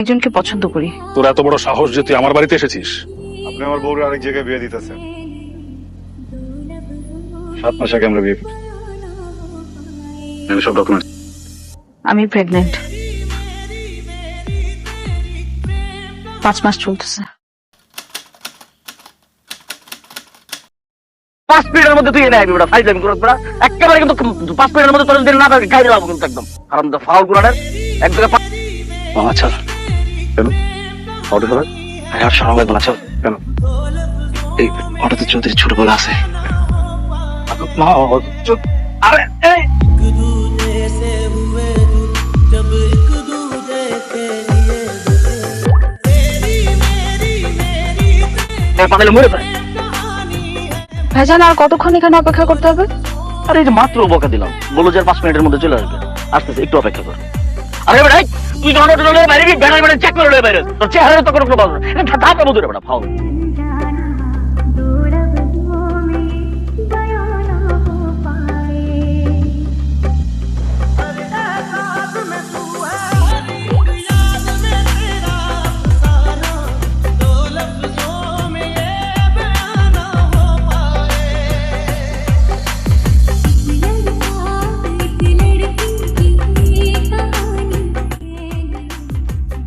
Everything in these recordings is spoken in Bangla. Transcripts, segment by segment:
একজনকে পছন্দ করি। তোর এত বড় সাহস যে তুই আমার বাড়িতে এসেছিস? আপনি আমার বউরে আরেক জায়গায় বিয়ে দিতেছেন। সাত মাস আগে আমরা বিয়ে করি আমি সব ডকুমেন্ট আমি প্রেগনেন্ট পাঁচ মাস চলতেছে। পাঁচ মিনিটের মধ্যে তুই এনে আইবি বেটা ফাইজ আমি করব একেবারে কিন্তু পাঁচ মিনিটের মধ্যে তোর দিন না খাই দেবো কিন্তু একদম। কারণ তো ফাউল গুলানের এক জায়গায় আচ্ছা। কেন? অটো চালাক আরে আর শরম লাগবে না চল কেন? এই অটোতে চৌধুরী ছোট বলা আছে। আরে এই! এ, মরে যায়। ভাইজান আর কতক্ষণ এখানে অপেক্ষা করতে হবে? আরে এই যে মাত্র বকা দিলাম। বলো যে পাঁচ মিনিটের মধ্যে চলে আসবে। আসতেছে একটু অপেক্ষা কর। আরে এই, তুই যখন বাইরে বেড়া বেড়া চেক করে বাইরে তোর চেহারা তো কোনো প্রভাব না বেটা ফাউল।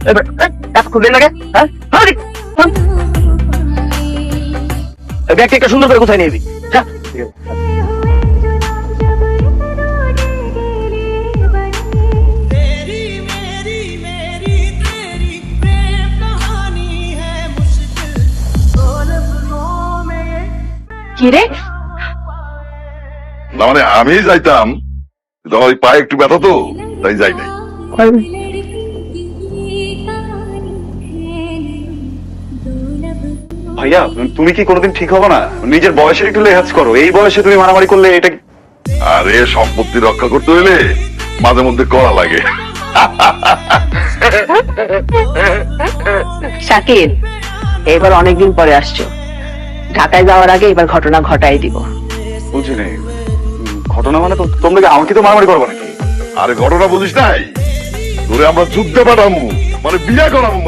হ্যাঁ? সুন্দর করে কোথায় নিবি না মানে আমি যাইতাম তোমার পায়ে একটু ব্যথা তো তাই যাই নাই। ভাইয়া তুমি কি কোনোদিন ঠিক হবে না? নিজের বয়সের একটু লেহাজ করো। এই বয়সে তুমি মারামারি করলে এটা আরে সম্পত্তি রক্ষা করতে হইলে মাঝে মধ্যে করা লাগে। শাকিল এবার অনেকদিন পরে আসছো। ঢাকায় যাওয়ার আগে এবার ঘটনা ঘটাই দিব। বুঝি নেই। ঘটনা মানে তো তোমরা কি আমাকে তো মারামারি করব নাকি? আরে ঘটনা বুঝিস নাই? তোরে আমরা যুদ্ধে পাঠামু মানে বিয়ে করামু।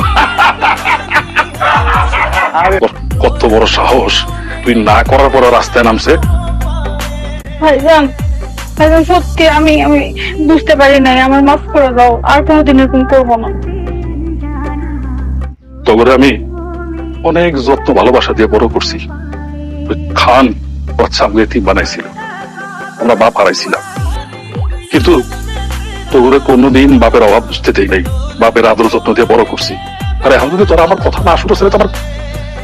কত বড় সাহস। তুই না করার পর রাস্তায় নামছে? ভাইজান ভাইজান সত্যি আমি আমি বুঝতে পারি নাই। আমার মাফ করে দাও আর কোনোদিন এরকম করব না। তবে আমি অনেক যত্ন ভালোবাসা দিয়ে বড় করছি। খান বাচ্চা আমাকে বানাইছিল। আমরা বাপ হারাইছিলাম। কিন্তু তোরে কোনোদিন বাপের অভাব বুঝতে দেই নাই। বাপের আদর যত্ন দিয়ে বড় করছি। আর এখন যদি তোরা আমার কথা না শুনে তো আমার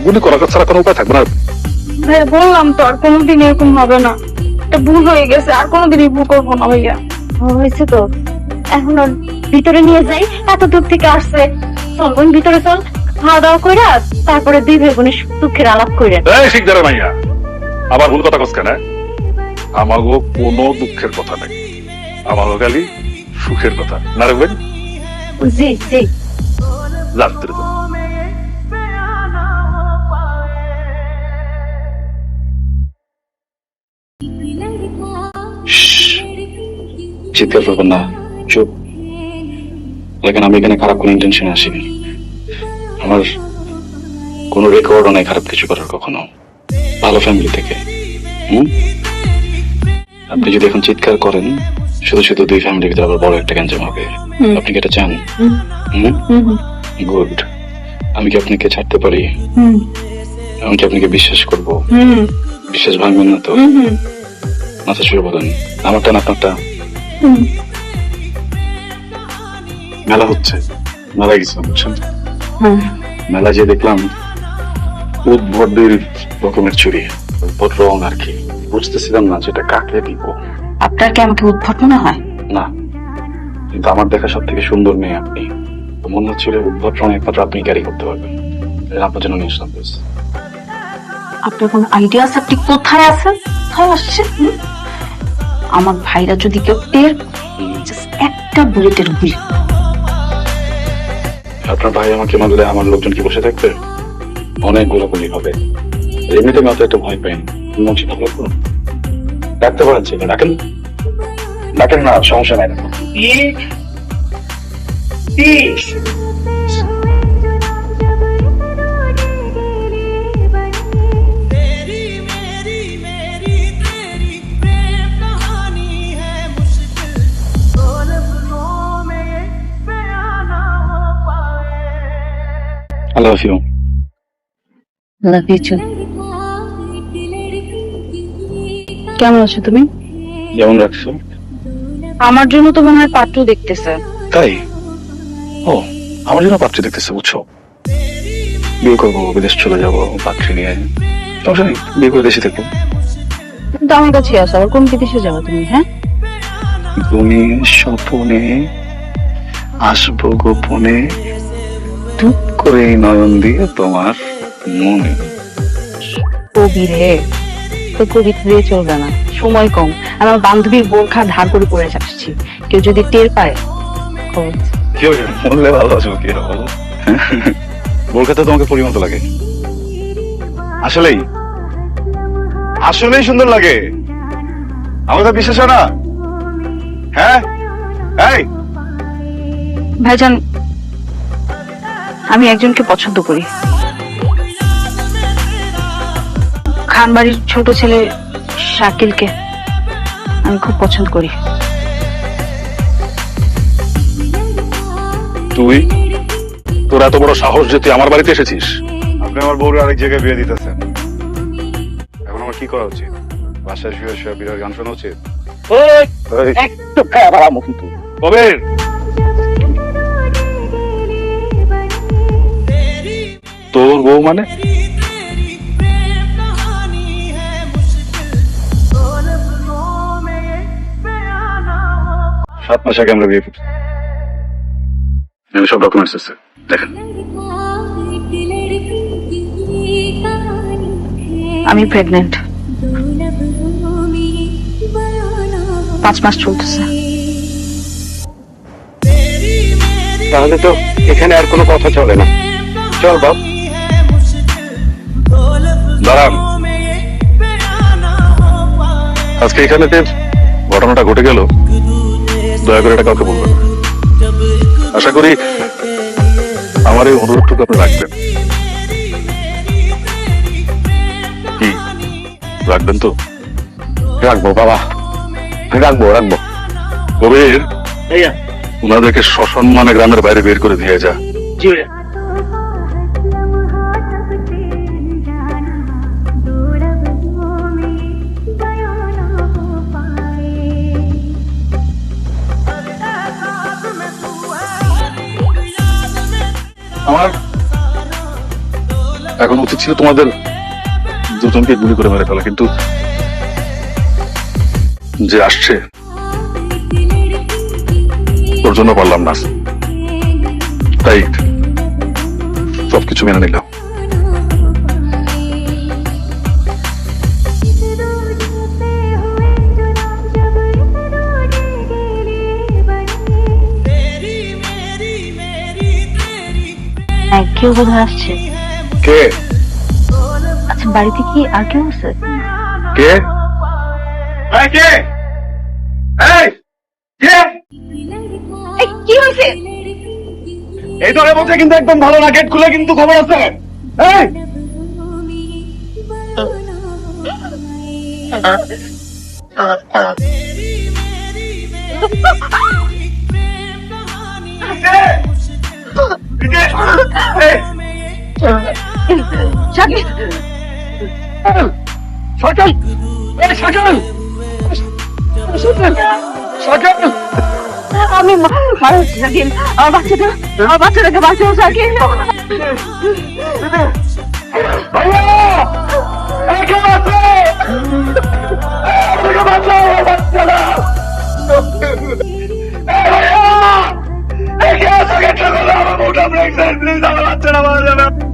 গুলি করার ছাড়া কোনো উপায় থাকবে না ভাইয়া বললাম তো আর কোনোদিন এরকম হবে না। এটা ভুল হয়ে গেছে আর কোনোদিন এই ভুল করব না ভাইয়া। হয়েছে তো। এখন ওর ভিতরে নিয়ে যাই এত দূর থেকে আসছে। চল বোন ভিতরে চল। খাওয়া দাওয়া করে তারপরে দুই ভাই বোনের দুঃখের আলাপ করে এই শিকদারে মাইয়া আবার ভুল কথা কস কেন হ্যাঁ? আমাগো কোনো দুঃখের কথা নাই। আমাগো খালি সুখের কথা। না রে বোন? জি জি। জানতে চিৎকার করবেন না। চুপ। দেখেন আমি এখানে খারাপ কোনো ইন্টেনশন আসিনি। আমার কোনো রেকর্ডও নাই খারাপ কিছু করার কখনো। ভালো ফ্যামিলি থেকে। হুম? আপনি যদি এখন চিৎকার করেন শুধু শুধু দুই ফ্যামিলির ভিতরে আবার বড় একটা গ্যাঞ্জাম হবে। আপনি কি এটা চান? হুম। গুড আমি কি আপনাকে ছাড়তে পারি? আমি কি আপনাকে বিশ্বাস করব? বিশ্বাস ভাঙবেন না তো? আচ্ছা শুরু বলেন। আমারটা না আপনারটা। মেলা হচ্ছে। মেলা গেছিলাম বুঝছেন? মেলা যে দেখলাম উদ্ভটের রকমের চুরি উদ্ভট রং আর কি। বুঝতেছিলাম না যেটা কাকে দিব। আপনার কি আমাকে উদ্ভট মনে হয়? না কিন্তু আমার দেখা সব থেকে সুন্দর মেয়ে আপনি। মনে হচ্ছিল উদ্ভট রং একমাত্র আপনি ক্যারি করতে পারবেন। আপনার জন্য নিয়ে আসলাম। আপনার কোন আইডিয়া আছে? আপনি কোথায় আছেন? কোথায় আসছেন? আমার ভাইরা যদি কেউ টের একটা বুলেটের গুলি আপনার ভাই আমাকে মারলে আমার লোকজন কি বসে থাকবে? অনেক গোলাগুলি হবে। এমনিতে অত একটা ভয় পাই না। মনছি ভালো লাগল ডাকতে পারেন ছেলে ডাকেন। ডাকেন না সমস্যা নাই। I love you love you কেমন আছো তুমি? যেমন রাখছো। আমার জন্য তো মনে হয় পাত্র দেখতেছে। তাই? ও আমার জন্য পাত্রী দেখতেছে বুঝছ? বিয়ে করব বিদেশ চলে যাব পাত্রী নিয়ে। সমস্যা নেই বিয়ে করে দেশে থাকব। কিন্তু আমার কাছে আসো আবার কোন বিদেশে যাবে তুমি হ্যাঁ? তুমি স্বপনে আসব গোপনে টুপ করে এই নয়ন দিয়ে তোমার মনে। কবি রে তো কবিতা দিয়ে চলবে না সময় কম। আমার বান্ধবীর বোরখা ধার করে পড়ে আসছি কেউ যদি টের পায় খবর আছে। কি হয়েছে বললে ভালো আছো কি হবে বলো? বোরখাতে তোমাকে পরিমতো লাগে। আসলেই আসলেই সুন্দর লাগে। আমাদের বিশ্বাস হয় না? হ্যাঁ? এই! ভাইজান আমি একজনকে পছন্দ করি। খান বাড়ির ছোট ছেলে শাকিলকে আমি খুব পছন্দ করি। তুই? তোর এত বড় সাহস যে তুই আমার বাড়িতে এসেছিস? আপনি আমার বউরে আরেক জায়গায় বিয়ে দিতেছেন। এখন আমার কি করা উচিত? বাসায় শুয়ে শুয়ে বিরাট গান শোনা উচিত? ওই! একটু খায় কিন্তু। কবির! তোর বউ মানে? সাত মাস আগে আমরা বিয়ে করছি। সব ডকুমেন্টস আছে দেখেন। আমি প্রেগনেন্ট পাঁচ মাস চলতেছে। তাহলে তো এখানে আর কোনো কথা চলে না। চল বাপ। দাঁড়ান। আজকে এখানে যে ঘটনাটা ঘটে গেল দয়া করে এটা কাউকে বলবে আশা করি আমার এই অনুরোধটুকু আপনি রাখবেন। কি? রাখবেন তো? রাখব বাবা। রাখব রাখব। কবির ওনাদেরকে সসম্মানে গ্রামের বাইরে বের করে দিয়ে যা। জি আমার এখন উচিত ছিল তোমাদের দুজনকে গুলি করে মেরে ফেলা, কিন্তু যে আসছে, ওর জন্য পারলাম না। তাই সবকিছু মেনে নিলাম। কেউ বোধ আসছে। কে? আচ্ছা বাড়িতে কি আর কেউ আছে? কে? এই কে? এই! কি? হয়েছে? এই ধরে বলছে কিন্তু একদম ভালো না গেট খুলে কিন্তু খবর আছে। এই! শাকিল সকাল সকাল সকাল আমি শাকিল আমার বাচ্চাটা আমার বাচ্চাটাকে বাঁচাও শাকিল ভাইয়া ভাইয়া এই কে আছে গেটটা খোলো আমার বউটা প্রেগনেন্ট প্লিজ আমার বাচ্চাটা মারা যাবে